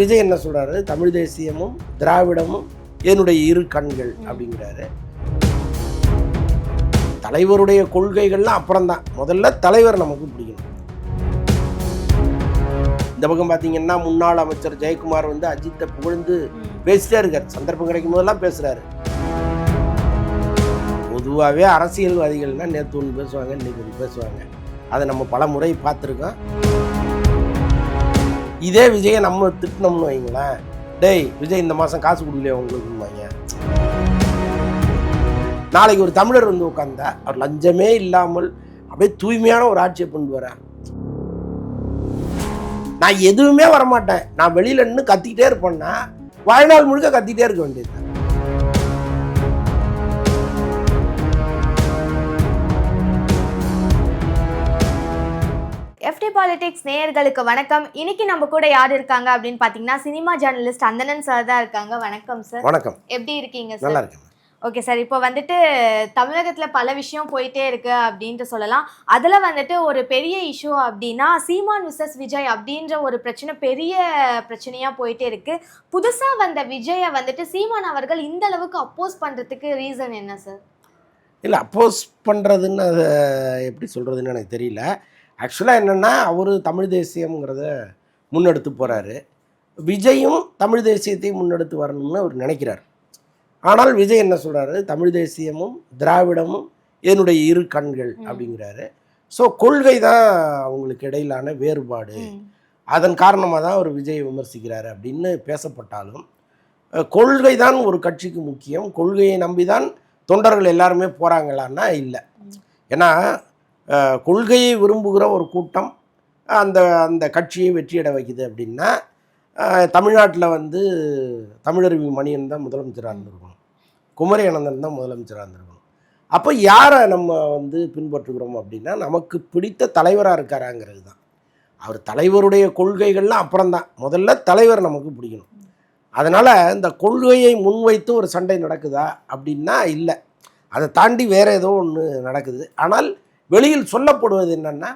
விஜய் என்ன சொல்றாரு? தமிழ் தேசியமும் திராவிடமும் என்னுடைய இரு கண்கள் அப்படிங்கிறாரு. தலைவருடைய கொள்கைகள்லாம் அப்புறம்தான். முதல்ல தலைவர் நமக்கு பிடிக்கணும் இந்த பக்கம் பார்த்தீங்கன்னா முன்னாள் அமைச்சர் ஜெயக்குமார் வந்து அஜித்தை புகழ்ந்து பேசிட்டே இருக்கார். சந்தர்ப்பம் கிடைக்கும் போதெல்லாம் பேசுறாரு. பொதுவாகவே அரசியல்வாதிகள்னா நேற்று ஒன்று பேசுவாங்க இன்னைக்கு பேசுவாங்க. அதை நம்ம பல முறை பார்த்துருக்கோம். இதே விஜயை நம்ம திட்டினோம்னு வைங்களேன். டேய் விஜய் இந்த மாதம் காசு கொடுக்கலையே உங்களுக்குவாங்க நாளைக்கு ஒரு தமிழர் வந்து உட்காந்தா அவர் லஞ்சமே இல்லாமல் அப்படியே தூய்மையான ஒரு ஆட்சியை கொண்டு வரேன் நான் எதுவுமே வரமாட்டேன். நான் வெளியில நின்று கத்திக்கிட்டே இருப்பேன்னா வாழ்நாள் முழுக்க கத்திக்கிட்டே இருக்க வேண்டியது பாலிடிக்ஸ் நேயர்களுக்கு வணக்கம். இன்னைக்கு நம்ம கூட யார் இருக்காங்க அப்படின்னு பாத்தீங்கன்னா சினிமா ஜேர்னலிஸ்ட் அந்தனன் சார் தான் இருக்காங்க. வணக்கம் சார் வணக்கம். எப்படி இருக்கீங்க நல்லா சார் இருக்கேன் ஓகே சார் இப்போ வந்துட்டு தமிழகத்துல பல விஷயம் போயிட்டே இருக்கு அப்படின்ட்டு சொல்லலாம். அதுல வந்துட்டு ஒரு பெரிய இஷ்யூ அப்படின்னா சீமான் விசஸ் விஜய் அப்படின்ற ஒரு பிரச்சனை பெரிய பிரச்சனையா போயிட்டே இருக்கு. புதுசா வந்த விஜயை வந்துட்டு சீமான் அவர்கள் இந்த அளவுக்கு அப்போஸ் பண்றதுக்கு ரீசன் என்ன சார் இல்லை அப்போஸ் பண்ணுறதுன்னு அதை எப்படி சொல்கிறதுன்னு எனக்கு தெரியல. ஆக்சுவலாக என்னென்னா அவர் தமிழ் தேசியம்ங்கிறத முன்னெடுத்து போகிறாரு விஜயும் தமிழ் தேசியத்தை முன்னெடுத்து வரணும்னு அவர் நினைக்கிறார். ஆனால் விஜய் என்ன சொல்கிறாரு தமிழ் தேசியமும் திராவிடமும் என்னுடைய இரு கண்கள். அப்படிங்கிறாரு. ஸோ கொள்கை தான் அவங்களுக்கு இடையிலான வேறுபாடு. அதன் காரணமாக தான் அவர் விஜய் விமர்சிக்கிறாரு அப்படின்னு பேசப்பட்டாலும் கொள்கை தான் ஒரு கட்சிக்கு முக்கியம். கொள்கையை நம்பி தான் தொண்டர்கள் எல்லாருமே போகிறாங்களான்னா இல்லை. ஏன்னா கொள்கையை விரும்புகிற ஒரு கூட்டம் அந்த அந்த கட்சியை வெற்றியிட வைக்குது அப்படின்னா தமிழ்நாட்டில் வந்து தமிழருவி மணியன் தான் முதலமைச்சராக இருந்திருக்கணும். குமரி அனந்தன் தான் முதலமைச்சராக இருந்திருக்கணும். அப்போ யாரை நம்ம வந்து பின்பற்றுகிறோம் அப்படின்னா நமக்கு பிடித்த தலைவராக இருக்காராங்கிறது தான். அவர் தலைவருடைய கொள்கைகள்லாம் அப்புறம்தான் முதல்ல தலைவர் நமக்கு பிடிக்கணும். அதனால் இந்த கொள்கையை முன்வைத்து ஒரு சண்டை நடக்குதா அப்படின்னா இல்லை. அதை தாண்டி வேறு ஏதோ ஒன்று நடக்குது. ஆனால் வெளியில் சொல்லப்படுவது என்னென்னா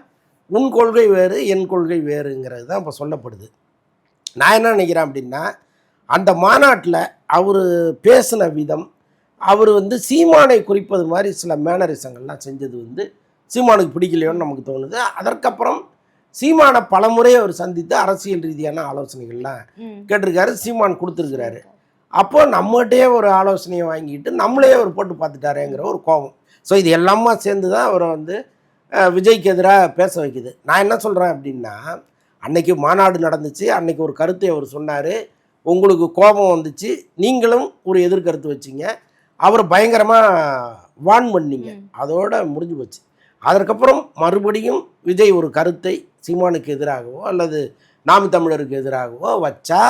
உன் கொள்கை வேறு என் கொள்கை வேறுங்கிறது தான் இப்போ சொல்லப்படுது. நான் என்ன நினைக்கிறேன் அப்படின்னா அந்த மாநாட்டில் அவர் பேசின விதம் அவர் வந்து சீமானை குறிப்பது மாதிரி சில மேனரிசங்கள்லாம் செஞ்சது வந்து சீமானுக்கு பிடிக்கலையோன்னு நமக்கு தோணுது. அதற்கப்புறம் சீமானை பலமுறை அவர் சந்தித்து அரசியல் ரீதியான ஆலோசனைகள்லாம். கேட்டிருக்காரு சீமான் கொடுத்துருக்கிறாரு. அப்போ நம்மகிட்டயே ஒரு ஆலோசனையை வாங்கிட்டு நம்மளே அவர் போட்டு பார்த்துட்டாரேங்கிற ஒரு கோபம். ஸோ இது எல்லாமே சேர்ந்து தான் அவரை வந்து விஜய்க்கு எதிராக பேச வைக்குது. நான் என்ன சொல்கிறேன் அப்படின்னா அன்னைக்கு மாநாடு நடந்துச்சு. அன்னைக்கு ஒரு கருத்தை அவர் சொன்னார். உங்களுக்கு கோபம் வந்துச்சு. நீங்களும் ஒரு எதிர்கருத்து வச்சீங்க. அவர் பயங்கரமாக வான் பண்ணீங்க. அதோட முடிஞ்சு போச்சு. அதற்கப்புறம் மறுபடியும் விஜய் ஒரு கருத்தை சீமானுக்கு எதிராகவோ அல்லது நாம் தமிழருக்கு எதிராகவோ வச்சா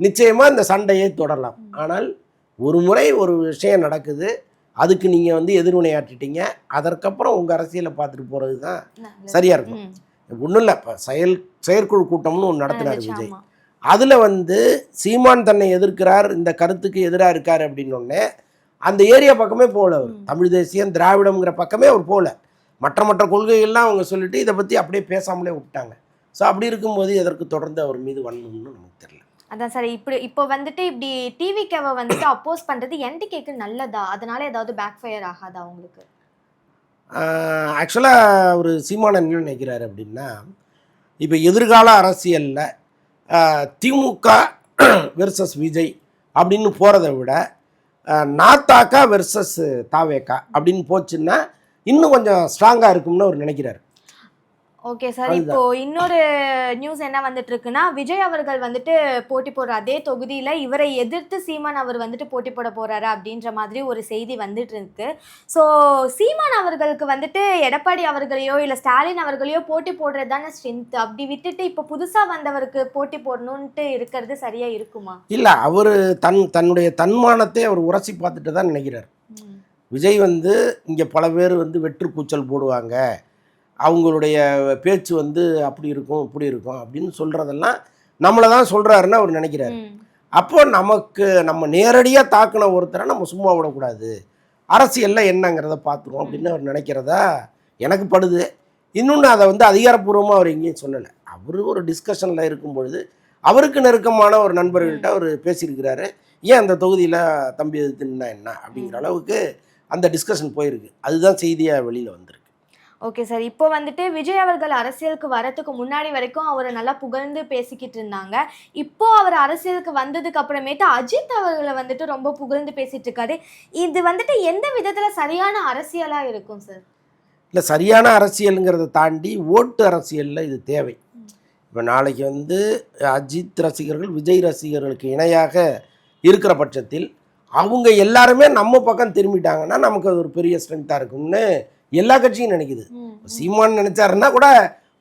நிச்சயமாக இந்த சண்டையை தொடரலாம். ஆனால் ஒரு முறை ஒரு விஷயம் நடக்குது. அதுக்கு நீங்கள் வந்து எதிர்வினையாற்றிட்டீங்க. அதற்கப்புறம் உங்கள் அரசியலை பார்த்துட்டு போகிறது தான் நல்லது. சரியா இருக்கும். ஒன்றும் இல்லை. இப்போ செயல் செயற்குழு கூட்டம்னு ஒன்று நடத்தினார் விஜய். அதில் வந்து சீமான் தன்னை எதிர்க்கிறார் இந்த கருத்துக்கு எதிராக இருக்கார் அப்படின்னோடனே அந்த ஏரியா பக்கமே போகல அவர். தமிழ் தேசியம் திராவிடம்ங்கிற பக்கமே அவர் போகல மற்ற மற்ற கொள்கைகள்லாம் அவங்க சொல்லிட்டு இதை பற்றி அப்படியே பேசாமலே விட்டாங்க ஸோ அப்படி இருக்கும்போது எதற்கு தொடர்ந்து அவர் மீது வன்மம்னு நமக்கு தெரியல. அதான் சார் இப்படி இப்போ வந்துட்டு இப்படி டிவி கேவை வந்துட்டு அப்போஸ் பண்றது என்டிகேக்கு நல்லதா? அதனால ஏதாவது பேக் ஃபயர் ஆகாதா உங்களுக்கு? ஆக்சுவலாக ஒரு சீமான என்ன நினைக்கிறாரு அப்படின்னா இப்போ எதிர்கால அரசியலில் திமுக வெர்சஸ் விஜய் அப்படின்னு போகிறத விட நாத்தாக்கா வெர்சஸ் தாவேக்கா அப்படின்னு போச்சுன்னா இன்னும் கொஞ்சம் ஸ்ட்ராங்காக இருக்கும்னு அவர் நினைக்கிறார். Okay sir. இப்போ இன்னொரு நியூஸ் என்ன வந்துட்டு இருக்குன்னா விஜய் அவர்கள் வந்துட்டு போட்டி போடுற அதே தொகுதியில இவரை எதிர்த்து சீமான் அவர் வந்துட்டு போட்டி போட போறாரு அப்படின்ற மாதிரி ஒரு செய்தி வந்துட்டு இருக்கு ஸோ சீமான் அவர்களுக்கு வந்துட்டு எடப்பாடி அவர்களையோ இல்ல ஸ்டாலின் அவர்களையோ போட்டி போடுறது தானே ஸ்ட்ரென்த் அப்படி விட்டுட்டு இப்போ புதுசா வந்தவருக்கு போட்டி போடணும்ட்டு இருக்கிறது சரியா இருக்குமா? இல்லை அவர் தன் தன்னுடைய தன்மானத்தை அவர் உரசி பார்த்துட்டு தான் நினைக்கிறார். விஜய் வந்து இங்கே பல பேர் வந்து வெற்று கூச்சல் போடுவாங்க. அவங்களுடைய பேச்சு வந்து அப்படி இருக்கும் இப்படி இருக்கும் அப்படின்னு சொல்கிறதெல்லாம் நம்மளை தான் சொல்கிறாருன்னு அவர் நினைக்கிறார். அப்போ நமக்கு நம்ம நேரடியாக தாக்கின ஒருத்தரை நம்ம சும்மா விடக்கூடாது. அரசியலில் என்னங்கிறத பார்த்துருவோம் அப்படின்னு அவர் நினைக்கிறதா எனக்கு படுது. இன்னொன்று அதை வந்து அதிகாரப்பூர்வமாக அவர் எங்கேயும் சொல்லலை. அவர் ஒரு டிஸ்கஷனில் இருக்கும் பொழுது அவருக்கு நெருக்கமான ஒரு நண்பர்கள்ட்ட அவர் பேசியிருக்கிறாரு. ஏன் அந்த தொகுதியில் தம்பி எதிர்த்துன்னா என்ன அப்படிங்கிற அளவுக்கு அந்த டிஸ்கஷன் போயிருக்கு. அதுதான் செய்தியாக வெளியில் வந்திருக்கு. ஓகே சார் இப்போ வந்துட்டு விஜய் அவர்கள் அரசியலுக்கு வரத்துக்கு முன்னாடி வரைக்கும் அவரை நல்லா புகழ்ந்து பேசிக்கிட்டு இருந்தாங்க. இப்போ அவர் அரசியலுக்கு வந்ததுக்கு அப்புறமேட்டு அஜித் அவர்களை வந்துட்டு ரொம்ப புகழ்ந்து பேசிட்டு இருக்காரு. இது வந்துட்டு எந்த விதத்துல சரியான அரசியலா இருக்கும் சார் இல்லை சரியான அரசியலுங்கிறத தாண்டி ஓட்டு அரசியலில் இது தேவை. இப்போ நாளைக்கு வந்து அஜித் ரசிகர்கள் விஜய் ரசிகர்களுக்கு இணையாக இருக்கிற பட்சத்தில் அவங்க எல்லாருமே நம்ம பக்கம் திரும்பிட்டாங்கன்னா நமக்கு அது ஒரு பெரிய ஸ்ட்ரென்த்தாக இருக்கும்னு எல்லா கட்சியும் நினைக்குது. சீமான் நினைச்சாருன்னா கூட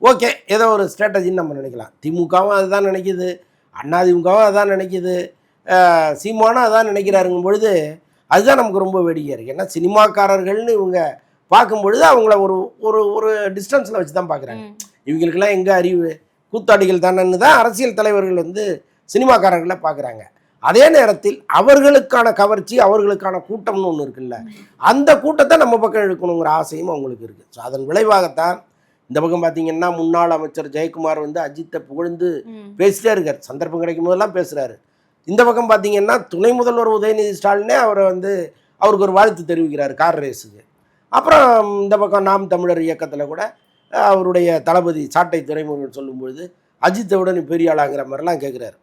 ஓகே ஏதோ ஒரு ஸ்ட்ராட்டஜின்னு நம்ம நினைக்கலாம். திமுகவும் அதுதான் நினைக்குது. அதிமுகவும் அதுதான் நினைக்குது. சீமானும் அதான் நினைக்கிறாருங்கும் பொழுது அதுதான் நமக்கு ரொம்ப வேடிக்கையாக இருக்குது ஏன்னா சினிமாக்காரர்கள்னு இவங்க பார்க்கும் பொழுது அவங்கள ஒரு ஒரு ஒரு டிஸ்டன்ஸில் வச்சு தான் பார்க்குறாங்க இவங்களுக்கெல்லாம் எங்கே அறிவு? கூத்தாடிகள் தானேன்னு தான் அரசியல் தலைவர்கள் வந்து சினிமாக்காரர்களை பார்க்குறாங்க. அதே நேரத்தில் அவர்களுக்கான கவர்ச்சி அவர்களுக்கான கூட்டம்னு ஒன்று இருக்குல்ல. அந்த கூட்டத்தை நம்ம பக்கம் இழுக்கணுங்கிற ஆசையும் அவங்களுக்கு இருக்குது ஸோ அதன் விளைவாகத்தான் இந்த பக்கம் பார்த்தீங்கன்னா முன்னாள் அமைச்சர் ஜெயக்குமார் வந்து அஜித்தை புகழ்ந்து பேசிட்டே இருக்கார். சந்தர்ப்பம் கிடைக்கும் போதெல்லாம் பேசுகிறாரு இந்த பக்கம் பார்த்தீங்கன்னா துணை முதல்வர் உதயநிதி ஸ்டாலினே அவரை வந்து அவருக்கு ஒரு வாழ்த்து தெரிவிக்கிறார் கார் ரேஸுக்கு. அப்புறம் இந்த பக்கம் நாம் தமிழர் இயக்கத்தில் கூட அவருடைய தளபதி சாட்டை துறைமுருகன் சொல்லும்பொழுது அஜித்தை நீ பெரிய ஆளாங்கிற மாதிரிலாம் கேட்குறாரு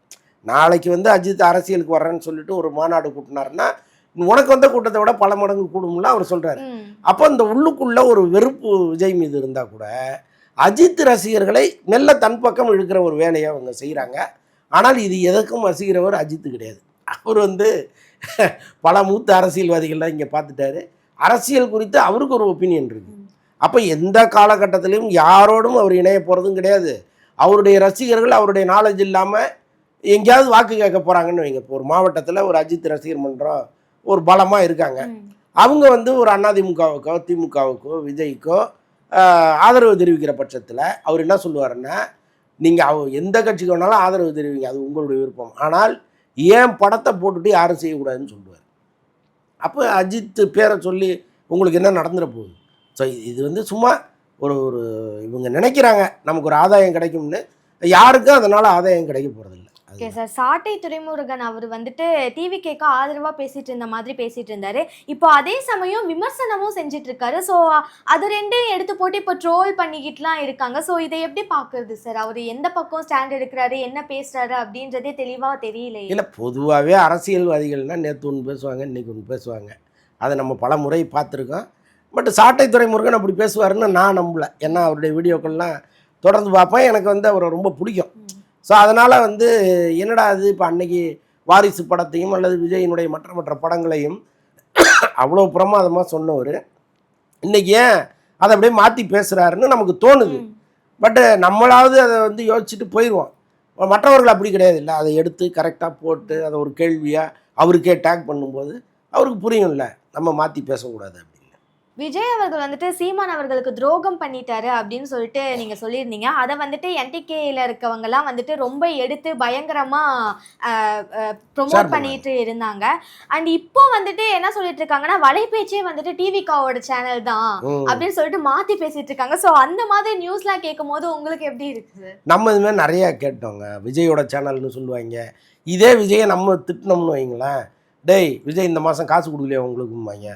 நாளைக்கு வந்து அஜித் அரசியலுக்கு வர்றேன்னு சொல்லிட்டு ஒரு மாநாடு கூட்டினாருன்னா உனக்கு வந்த கூட்டத்தை விட பல மடங்கு கூடும்லாம் அவர் சொல்கிறாரு அப்போ இந்த உள்ளுக்குள்ள ஒரு வெறுப்பு விஜய் மீது இருந்தால் கூட அஜித் ரசிகர்களை மெல்ல தன் பக்கம் இழுக்கிற ஒரு வேலையை அவங்க செய்கிறாங்க ஆனால் இது எதற்கும் வசிக்கிறவர் அஜித் கிடையாது. அவர் வந்து பல மூத்த அரசியல்வாதிகள்லாம் இங்கே பார்த்துட்டாரு. அரசியல் குறித்து அவருக்கு ஒரு ஒப்பீனியன் இருக்கு. அப்போ எந்த காலகட்டத்திலையும் யாரோடும் அவர் இணைய போகிறதும் கிடையாது. அவருடைய ரசிகர்கள் அவருடைய நாலேஜ் இல்லாமல் எங்கேயாவது வாக்கு கேட்க போகிறாங்கன்னு வைங்க. இப்போ ஒரு மாவட்டத்தில் ஒரு அஜித் ரசிகர் மன்றம் ஒரு பலமாக இருக்காங்க. அவங்க வந்து ஒரு அதிமுகவுக்கோ திமுகவுக்கோ விஜய்க்கோ ஆதரவு தெரிவிக்கிற பட்சத்தில் அவர் என்ன சொல்லுவாருன்னா நீங்கள் அவ எந்த கட்சிக்கு வேணாலும் ஆதரவு தெரிவிங்க. அது உங்களுடைய விருப்பம். ஆனால் ஏன் படத்தை போட்டுட்டு யாரும் செய்யக்கூடாதுன்னு சொல்லுவார். அப்போ அஜித் பேரை சொல்லி உங்களுக்கு என்ன நடந்துட போகுது? ஸோ இது வந்து சும்மா ஒரு ஒரு இவங்க நினைக்கிறாங்க. நமக்கு ஒரு ஆதாயம் கிடைக்கும்னு. யாருக்கும் அதனால் ஆதாயம் கிடைக்க போகிறதில்ல ஓகே சார். சாட்டை துரைமுருகன் அவர் வந்துட்டு டிவி கேட்க ஆதரவா பேசிட்டு இருந்த மாதிரி பேசிட்டு இருந்தாரு. இப்போ அதே சமயம் விமர்சனமும் செஞ்சுட்டு இருக்காரு ஸோ அது ரெண்டையும் எடுத்து போட்டு இப்போ ட்ரோல் பண்ணிக்கிட்டுலாம் இருக்காங்க. ஸோ இதை எப்படி பார்க்கறது சார்? அவர் எந்த பக்கம் ஸ்டாண்ட் எடுக்கிறாரு? என்ன பேசுறாரு? அப்படின்றதே தெளிவா தெரியலையே. இல்லை பொதுவாகவே அரசியல்வாதிகள்னால் நேற்று ஒன்று பேசுவாங்க இன்றைக்கி ஒன்று பேசுவாங்க. அதை நம்ம பல முறை பார்த்துருக்கோம். பட் சாட்டை துறைமுருகன் அப்படி பேசுவாருன்னு நான் நம்பல. ஏன்னா அவருடைய வீடியோக்கள்லாம் தொடர்ந்து பார்ப்பேன். எனக்கு வந்து அவரை ரொம்ப பிடிக்கும். ஸோ அதனால் வந்து என்னடா அது இப்போ அன்னைக்கு வாரிசு படத்தையும் அல்லது விஜயினுடைய மற்ற மற்ற படங்களையும் அவ்வளோ பிரமாதமாக சொன்னவர். இன்னைக்கு ஏன் அதை அப்படியே மாற்றி பேசுகிறாருன்னு நமக்கு தோணுது. பட்டு நம்மளாவது அதை வந்து யோசிச்சுட்டு போயிடுவோம் மற்றவர்கள் அப்படி கிடையாது இல்லை. அதை எடுத்து கரெக்டாக போட்டு அதை ஒரு கேள்வியாக அவருக்கே டேக் பண்ணும்போது அவருக்கு புரியும்ல. நம்ம மாற்றி பேசக்கூடாது விஜய் அவர்கள் வந்துட்டு சீமான் அவர்களுக்கு துரோகம் பண்ணிட்டாரு அப்படின்னு சொல்லிட்டு நீங்க சொல்லியிருந்தீங்க. அதை வந்துட்டு என்டிகேல இருக்கவங்க எல்லாம் வந்துட்டு ரொம்ப எடுத்து பயங்கரமா ப்ரொமோட். பண்ணிட்டு இருந்தாங்க. அண்ட் இப்போ வந்துட்டு என்ன சொல்லிட்டு இருக்காங்கன்னா வலைபேச்சே வந்துட்டு டிவிகாவோட சேனல் தான். அப்படின்னு சொல்லிட்டு மாத்தி பேசிட்டு இருக்காங்க. சோ அந்த மாதிரி நியூஸ்லாம் கேட்கும் போது உங்களுக்கு எப்படி இருக்கு? நம்ம இது மாதிரி நிறையா கேட்டோங்க. விஜயோட சேனல்னு சொல்லுவாங்க. இதே விஜயை நம்ம திட்டினோம்னு வைங்களேன். டேய் விஜய் இந்த மாதம் காசு கொடுக்கலையா உங்களுக்கும்பாங்க.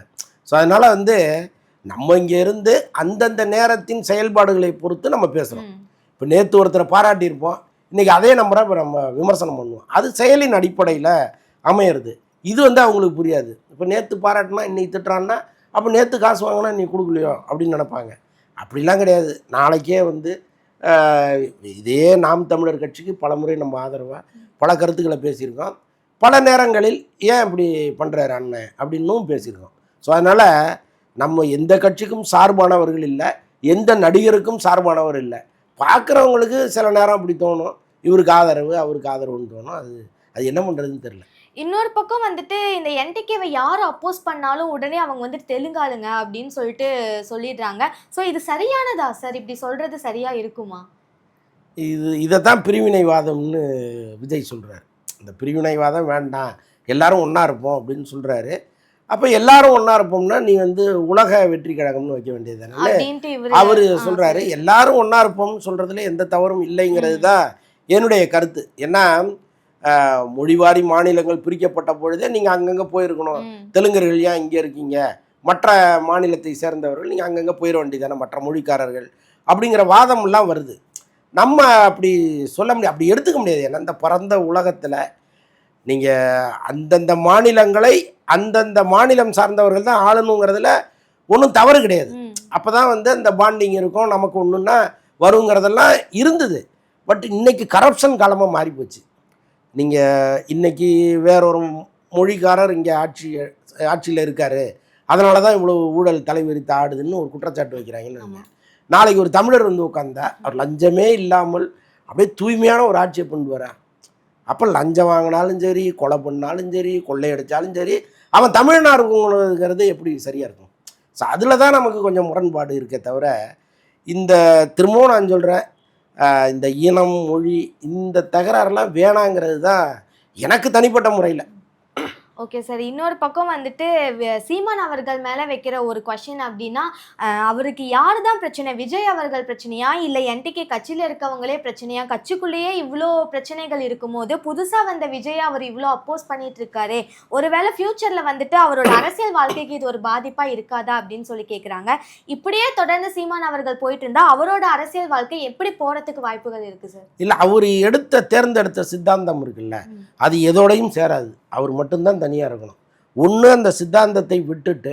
ஸோ அதனால் வந்து நம்ம இங்கே இருந்து அந்தந்த நேரத்தின் செயல்பாடுகளை பொறுத்து நம்ம பேசுகிறோம். இப்போ நேற்று ஒருத்தரை பாராட்டியிருப்போம். இன்றைக்கி அதே நம்பரை இப்போ நம்ம விமர்சனம் பண்ணுவோம். அது செயலின் அடிப்படையில் அமையிறது. இது வந்து அவங்களுக்கு புரியாது. இப்போ நேற்று பாராட்டினா இன்னைக்கு திட்டுறான்னா அப்போ நேற்று காசு வாங்கினா நீ கொடுக்கலையோ அப்படின்னு நினைப்பாங்க. அப்படிலாம் கிடையாது. நாளைக்கே வந்து இதே நாம் தமிழர் கட்சிக்கு பல முறை நம்ம ஆதரவாக பல கருத்துக்களை பேசியிருக்கோம். பல நேரங்களில் ஏன் இப்படி பண்ணுறாரு அண்ணன் அப்படின்னும் பேசியிருக்கோம். ஸோ அதனால் நம்ம எந்த கட்சிக்கும் சார்பானவர்கள் இல்லை எந்த நடிகருக்கும் சார்பானவர் இல்லை. பார்க்குறவங்களுக்கு சில நேரம் அப்படி தோணும். இவருக்கு ஆதரவு அவருக்கு ஆதரவுன்னு தோணும். அது அது என்ன பண்ணுறதுன்னு தெரியல. இன்னொரு பக்கம் வந்துட்டு இந்த என்டிகேவை யார் அப்போஸ் பண்ணாலும் உடனே அவங்க வந்துட்டு தெலுங்காளுங்க அப்படின்னு சொல்லிட்டு சொல்லிடுறாங்க. ஸோ இது சரியானதா? சார் இப்படி சொல்றது சரியா இருக்குமா? இது இதை தான் பிரிவினைவாதம்னு விஜய் சொல்கிறார் இந்த பிரிவினைவாதம் வேண்டாம். எல்லாரும் ஒன்றா இருப்போம் அப்படின்னு சொல்கிறாரு அப்போ எல்லாரும் ஒன்றா இருப்போம்னா நீ வந்து உலக வெற்றி கழகம்னு வைக்க வேண்டியது தானே அவர் சொல்கிறாரு எல்லாரும் ஒன்றா இருப்போம்னு சொல்கிறதுல எந்த தவறும் இல்லைங்கிறது தான் என்னுடைய கருத்து. ஏன்னா மொழிவாரி மாநிலங்கள் பிரிக்கப்பட்ட பொழுதே நீங்கள் அங்கங்கே போயிருக்கணும். தெலுங்கர்கள் ஏன் இங்கே இருக்கீங்க? மற்ற மாநிலத்தை சேர்ந்தவர்கள் நீங்கள் அங்கங்கே போயிட வேண்டியதானே மற்ற மொழிக்காரர்கள்? அப்படிங்கிற வாதம்லாம் வருது. நம்ம அப்படி சொல்ல முடியாது அப்படி எடுத்துக்க முடியாது. ஏன்னா இந்த பரந்த உலகத்தில் நீங்கள் அந்தந்த மாநிலங்களை அந்தந்த மாநிலம் சார்ந்தவர்கள் தான் ஆளணுங்கிறதுல ஒன்றும் தவறு கிடையாது. அப்போ தான் வந்து அந்த பாண்டிங் இருக்கும் நமக்கு ஒன்றுன்னா வருங்கிறதெல்லாம் இருந்தது. பட் இன்னைக்கு கரப்ஷன் காலமாக மாறி போச்சு நீங்கள் இன்னைக்கு வேற ஒரு மொழிக்காரர் இங்கே ஆட்சி ஆட்சியில் இருக்கார். அதனால தான் இவ்வளோ ஊழல் தலைவிரித்து ஆடுதுன்னு ஒரு குற்றச்சாட்டு வைக்கிறாங்கன்னு. நாளைக்கு ஒரு தமிழர் வந்து உட்காந்தா அவர் லஞ்சமே இல்லாமல் அப்படியே தூய்மையான ஒரு ஆட்சியை கொண்டு அப்போ லஞ்சம் வாங்கினாலும் சரி கொலை பண்ணாலும் சரி கொள்ளையடித்தாலும் சரி அவன் தமிழ்நாடுங்கிறது எப்படி சரியாக இருக்கும்? ஸோ அதில் தான் நமக்கு கொஞ்சம் முரண்பாடு இருக்கே தவிர இந்த திரும்பவும் நான் சொல்கிறேன் இந்த இனம் மொழி இந்த தகராறுலாம் வேணாங்கிறது தான் எனக்கு தனிப்பட்ட முறையில். ஓகே சார் இன்னொரு பக்கம் வந்துட்டு சீமான் அவர்கள் மேல வைக்கிற ஒரு கொஷின் அப்படின்னா அவருக்கு யாரு தான் பிரச்சனை? விஜய் அவர்கள் பிரச்சனையா? இல்ல என்டிகே கட்சியில இருக்கவங்களே பிரச்சனையா? கட்சிக்குள்ளேயே இவ்வளோ பிரச்சனைகள் இருக்கும்போது புதுசா வந்த விஜய் அவர் இவ்வளோ அப்போஸ் பண்ணிட்டு இருக்காரு. ஒருவேளை ஃபியூச்சர்ல வந்துட்டு அவரோட அரசியல் வாழ்க்கைக்கு இது ஒரு பாதிப்பா இருக்காதா அப்படின்னு சொல்லி கேக்குறாங்க. இப்படியே தொடர்ந்து சீமான் அவர்கள் போயிட்டு இருந்தா அவரோட அரசியல் வாழ்க்கை எப்படி போறதுக்கு வாய்ப்புகள் இருக்கு சார் இல்லை அவர் எடுத்த தேர்ந்தெடுத்த சித்தாந்தம் இருக்குல்ல. அது எதோடையும் சேராது. அவர் மட்டும்தான் தனியாக இருக்கணும். ஒன்று அந்த சித்தாந்தத்தை விட்டுட்டு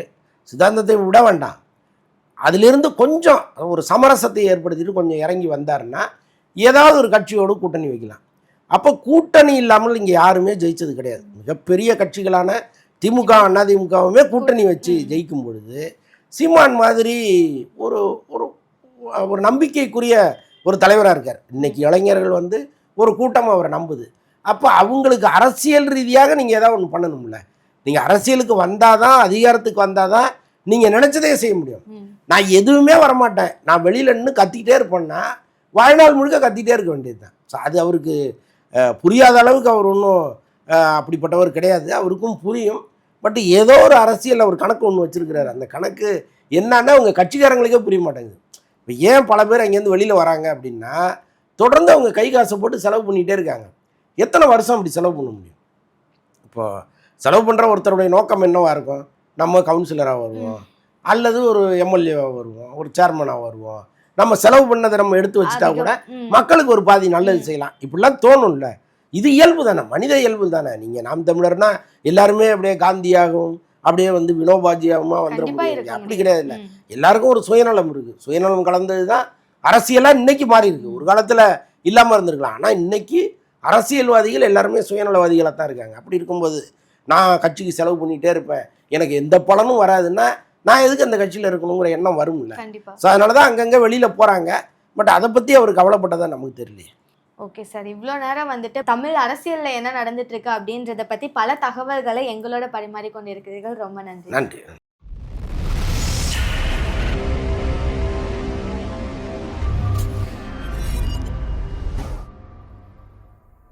சித்தாந்தத்தை விட வேண்டாம். அதிலிருந்து கொஞ்சம் ஒரு சமரசத்தை ஏற்படுத்திட்டு கொஞ்சம் இறங்கி வந்தாருன்னா ஏதாவது ஒரு கட்சியோடு கூட்டணி வைக்கலாம். அப்போ கூட்டணி இல்லாமல் இங்கே யாருமே ஜெயிச்சது கிடையாது. மிகப்பெரிய கட்சிகளான திமுக அதிமுகவுமே கூட்டணி வச்சு. ஜெயிக்கும் பொழுது சீமான் மாதிரி ஒரு ஒரு ஒரு நம்பிக்கைக்குரிய ஒரு தலைவராக இருக்கார். இன்னைக்கு இளைஞர்கள் வந்து ஒரு கூட்டம் அவரை நம்புது. அப்போ அவங்களுக்கு அரசியல் ரீதியாக நீங்கள் ஏதாவது ஒன்று பண்ணணும்ல. நீங்கள் அரசியலுக்கு வந்தால் தான் அதிகாரத்துக்கு வந்தால் தான் நீங்கள் நினச்சதே செய்ய முடியும். நான் எதுவுமே வரமாட்டேன். நான் வெளியில் நின்று கத்திக்கிட்டே இருப்பேன்னா வாழ்நாள் முழுக்க கத்திக்கிட்டே இருக்க வேண்டியது தான் ஸோ அது அவருக்கு புரியாத அளவுக்கு அவர் ஒன்றும் அப்படிப்பட்டவர் கிடையாது. அவருக்கும் புரியும். பட் ஏதோ ஒரு அரசியல் அவர் கணக்கு ஒன்று வச்சிருக்கிறாரு. அந்த கணக்கு என்னன்னா உங்கள் கட்சிக்காரங்களுக்கே புரிய மாட்டேங்குது. இப்போ ஏன் பல பேர் அங்கேருந்து வெளியில் வராங்க அப்படின்னா தொடர்ந்து அவங்க கை காசை போட்டு செலவு பண்ணிகிட்டே இருக்காங்க. எத்தனை வருஷம் அப்படி செலவு பண்ண முடியும்? இப்போ செலவு பண்ணுற ஒருத்தருடைய நோக்கம் என்னவா இருக்கும்? நம்ம கவுன்சிலராக வருவோம். அல்லது ஒரு எம்எல்ஏவாக வருவோம். ஒரு சேர்மனாக வருவோம். நம்ம செலவு பண்ணதை நம்ம எடுத்து வச்சுட்டா. கூட. மக்களுக்கு ஒரு பாதி நல்லது. செய்யலாம். இப்படிலாம் தோணும்ல. இது இயல்பு தானே. மனித இயல்பு தானே. நீங்கள் நாம் தமிழர்னா எல்லாருமே அப்படியே காந்தியாகவும் அப்படியே வந்து வினோபாஜியாகவுமா வந்துட முடியாது. அப்படி. கிடையாது இல்லை. எல்லாருக்கும் ஒரு சுயநலம் இருக்குது சுயநலம் கலந்தது தான் அரசியலாக இன்னைக்கு மாறி இருக்கு. ஒரு காலத்தில் இல்லாமல் இருந்திருக்கலாம். ஆனால் இன்னைக்கு அரசியல்வாதிகள் எல்லாருமே சுயநலவாதிகளாக தான் இருக்காங்க. அப்படி இருக்கும்போது நான் கட்சிக்கு செலவு பண்ணிகிட்டே இருப்பேன். எனக்கு எந்த பலனும் வராதுன்னா நான் எதுக்கு அந்த கட்சியில் இருக்கணுங்கிற எண்ணம் வரும்ல. கண்டிப்பா. ஸோ அதனால தான் அங்கங்கே வெளியில் போகிறாங்க பட் அதை பற்றி அவர் கவலைப்பட்டதா நமக்கு தெரியலையே. ஓகே சார் இவ்வளோ நேரம் வந்துட்டு தமிழ் அரசியல்ல என்ன நடந்துட்டு இருக்கு அப்படின்றத பத்தி பல தகவல்களை எங்களோட பரிமாறிக்கொண்டு இருக்கிறீர்கள் ரொம்ப நன்றி. நன்றி.